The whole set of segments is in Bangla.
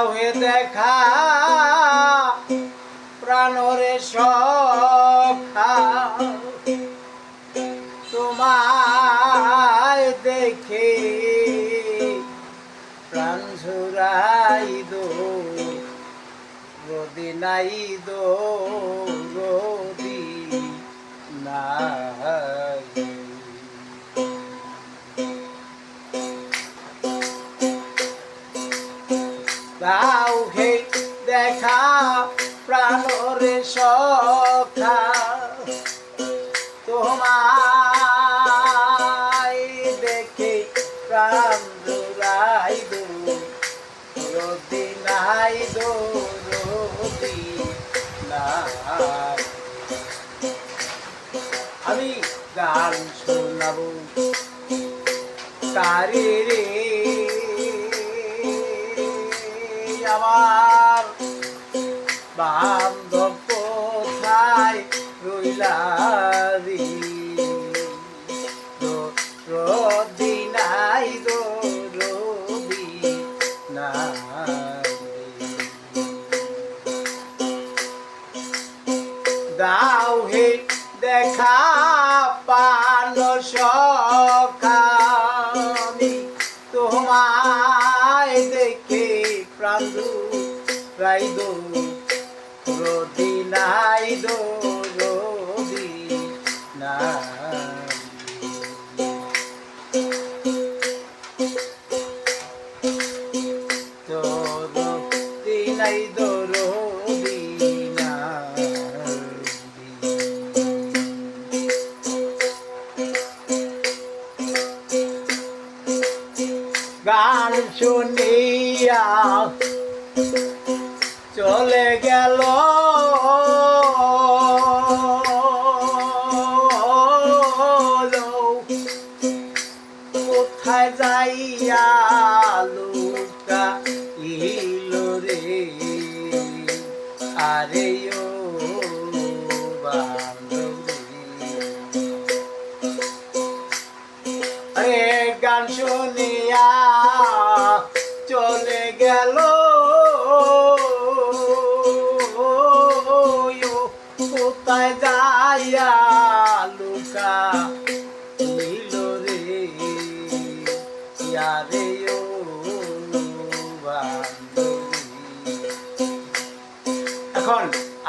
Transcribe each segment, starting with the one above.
দাও হে দেখা। প্রাণরে সখা। তোমায় দেখে প্রাণ ঝুরাই দো রদিনাই দো দাও হে দেখা প্রাণরে সখা তোমায় দেখে প্রাণ জুড়াই দো রদি নাই। দো রদি আমি গান শোনাবো। তারে রে আমার বান্ধব কোথায় রইলা রে রো- রদি নাই দো নাই। দাও হে দেখা পান সখা। গান শুনিয়া চলে গেল যাইয়া লুকা ইল রে। আরে ও গান শুনিয়া চলে গেল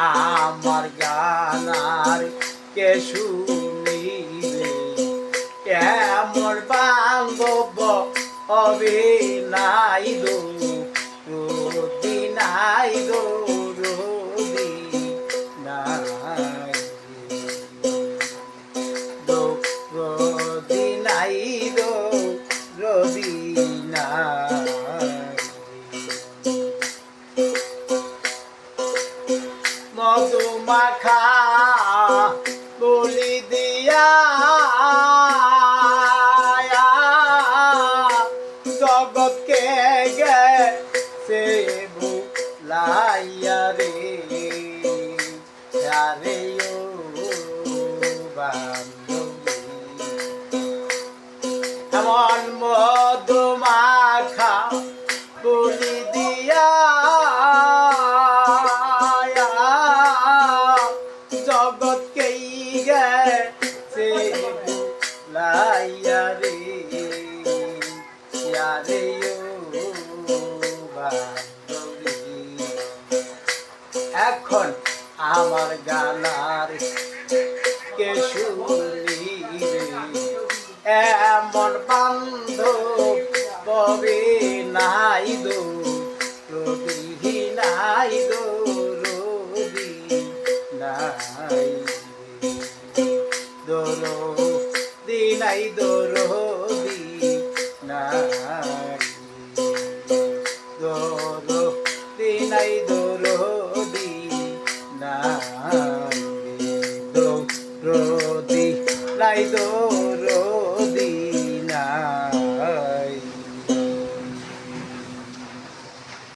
আমার গান আর কে শুনিবে? কেমন বান্ধব নাই দো দু নাই দো রে আরে ও এমন মধু মাখা বলি দিয়া জগৎকেই গেছে লাইয়া রে ইয়ারে ও বান্ধবী। আমার গালার কে এমন বান্ধব ববে নাই দো রবি নাই দো রবি নাই দোরো দিনাই দোরো দি নাই নাই দো রো দি নাই দো